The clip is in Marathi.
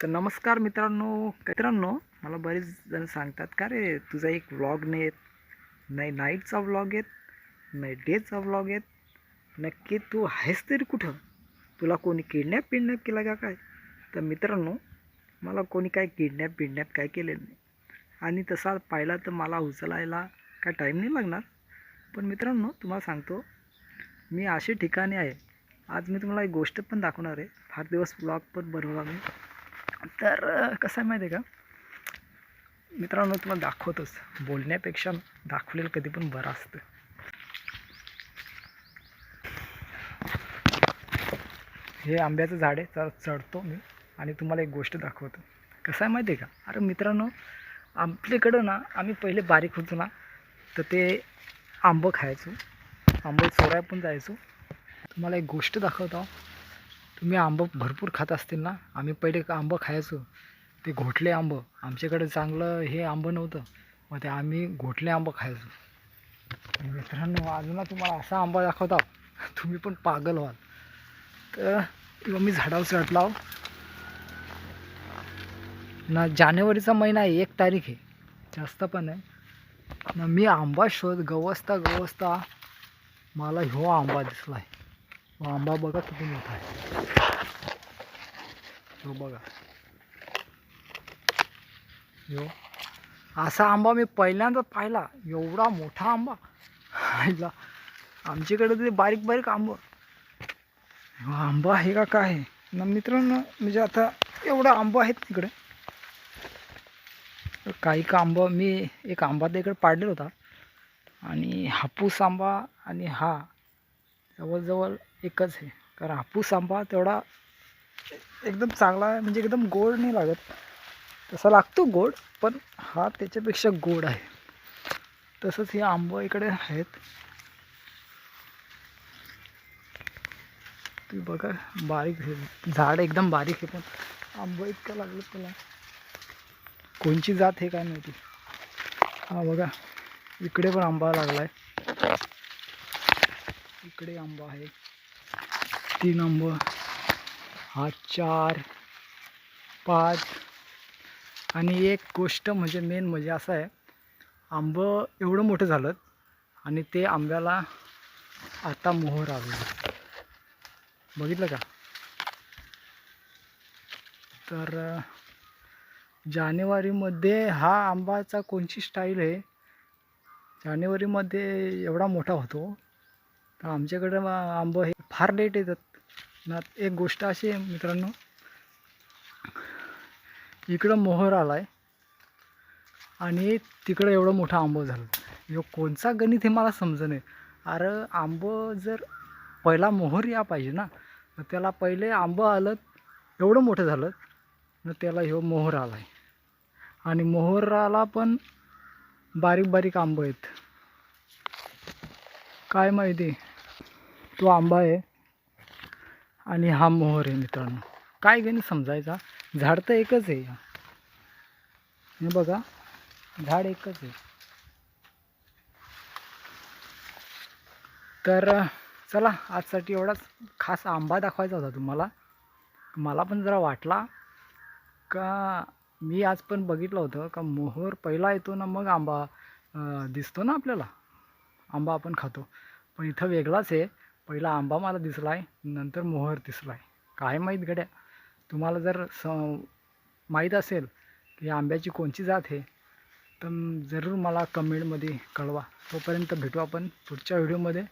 तर नमस्कार मित्रांनो मित्रांनो मला बरेच जण सांगतात का रे तुझा एक व्लॉग नाही येत. नाही नाईटचा व्लॉग येत नाही डेचा व्लॉग येत. नक्की तू आहेस तरी कुठं? तुला कोणी किडनॅप पिडनॅप केला का काय? तर मित्रांनो मला कोणी काय किडनॅप पिडनॅप काय केलेलं नाही. आणि तसा पाहिला तर मला उचलायला काय टाईम नाही लागणार. पण मित्रांनो तुम्हाला सांगतो मी असे ठिकाणी आहे. आज मी तुम्हाला एक गोष्ट पण दाखवणार आहे. फार दिवस ब्लॉग पण बनवला मी तर कसं आहे माहिती आहे का? मित्रांनो तुम्हाला दाखवतोच. बोलण्यापेक्षा दाखवलेलं कधी पण बरं असतं. हे आंब्याचं झाड आहे चढ चढतो मी आणि तुम्हाला एक गोष्ट दाखवतो. कसं आहे माहिती आहे का? अरे मित्रांनो आपल्याकडं ना आम्ही पहिले बारीक होतो ना तर ते आंबं खायचो. आंबं चोराय पण जायचो. तुम्हाला एक गोष्ट दाखवतो. तुम्ही आंबं भरपूर खात असतील ना? आम्ही पहिले आंबं खायचो? ते घोटले आंबं. आमच्याकडे चांगलं हे आंबं नव्हतं. मग ते आम्ही घोटले आंबं खायचो. मित्रांनो अजून तुम्हाला असा आंबा दाखवता. तुम्ही पण पागल व्हाल. तर किंवा मी झाडावर चढला हो. ना जानेवारीचा महिना आहे एक तारीख आहे. जास्त पण आहे. ना मी आंबा शोध गवसता गवसता मला ह्यो आंबा दिसला आहे आंबा बघा किती मोठा आहे. हो बघा. यो. असा आंबा मी पहिल्यांदा पाहिला. एवढा मोठा आंबा. आईला. आमच्याकडे ते बारीक बारीक आंब. आंबा आहे का काय? आहे? ना मित्रांनो म्हणजे आता एवढा आंबा आहेत तिकडे. काही का आंबा मी एक आंबा तिकडे पाडलेला होता. आणि हापूस आंबा आणि हा. जवळजवळ एकच आहे. कारण हापूस आंबा तेवढा एकदम चांगला आहे म्हणजे एकदम गोड नाही लागत. तसा लागतो गोड पण हा त्याच्यापेक्षा गोड आहे. तसंच हे आंबं इकडे आहेत. तुम्ही बघा बारीक हे झाड एकदम बारीक आहे पण आंबं इतकं लागलं त्याला. कोणची जात हे काय माहिती? हा बघा इकडे पण आंबा लागला आहे इकडे आंबा आहे. तीन नंबर. हा चार पाच. आणि एक गोष्ट म्हणजे मेन म्हणजे असं आहे आंबं एवढं मोठं झालं आणि ते आंब्याला आता मोहर आलं. बघितलं का? तर जानेवारीमध्ये हा आंबाचा कोणची स्टाईल आहे? जानेवारीमध्ये एवढा मोठा होतो. तर आमच्याकडं आंबं हे फार लेट येतात. ना एक गोष्ट अशी आहे मित्रांनो इकडं मोहर आला आहे आणि तिकडं एवढं मोठा आंबो झालं. ह्यो कोणचा गणित हे मला समजत नाही अरे आंब जर पहिला मोहर या पाहिजे ना तर त्याला पहिले आंबं आलं एवढं मोठं झालं न त्याला ह्यो मोहर आला आहे आणि मोहराला पण बारीक बारीक आंबं आहेत. काय माहिती तो आंबा आहे. आणि हा मोहर आहे मित्रांनो. काय गणित समजायचा? झाड तर एकच आहे. हे बघा झाड एकच आहे. तर चला आजसाठी एवढाच खास आंबा दाखवायचा होता तुम्हाला. मला पण जरा वाटला का मी आज पण बघितलं होतं का मोहर पहिला येतो ना मग आंबा दिसतो ना आपल्याला. आंबा आपण खातो. पण इथं वेगळाच आहे. पहिला आंबा मला दिसला आहे नंतर मोहर दिसला आहे काय माहीत गड्या? तुम्हाला जर स माहीत असेल की आंब्याची कोणची जात आहे तर जरूर मला कमेंटमध्ये कळवा. तोपर्यंत भेटू आपण पुढच्या व्हिडिओमध्ये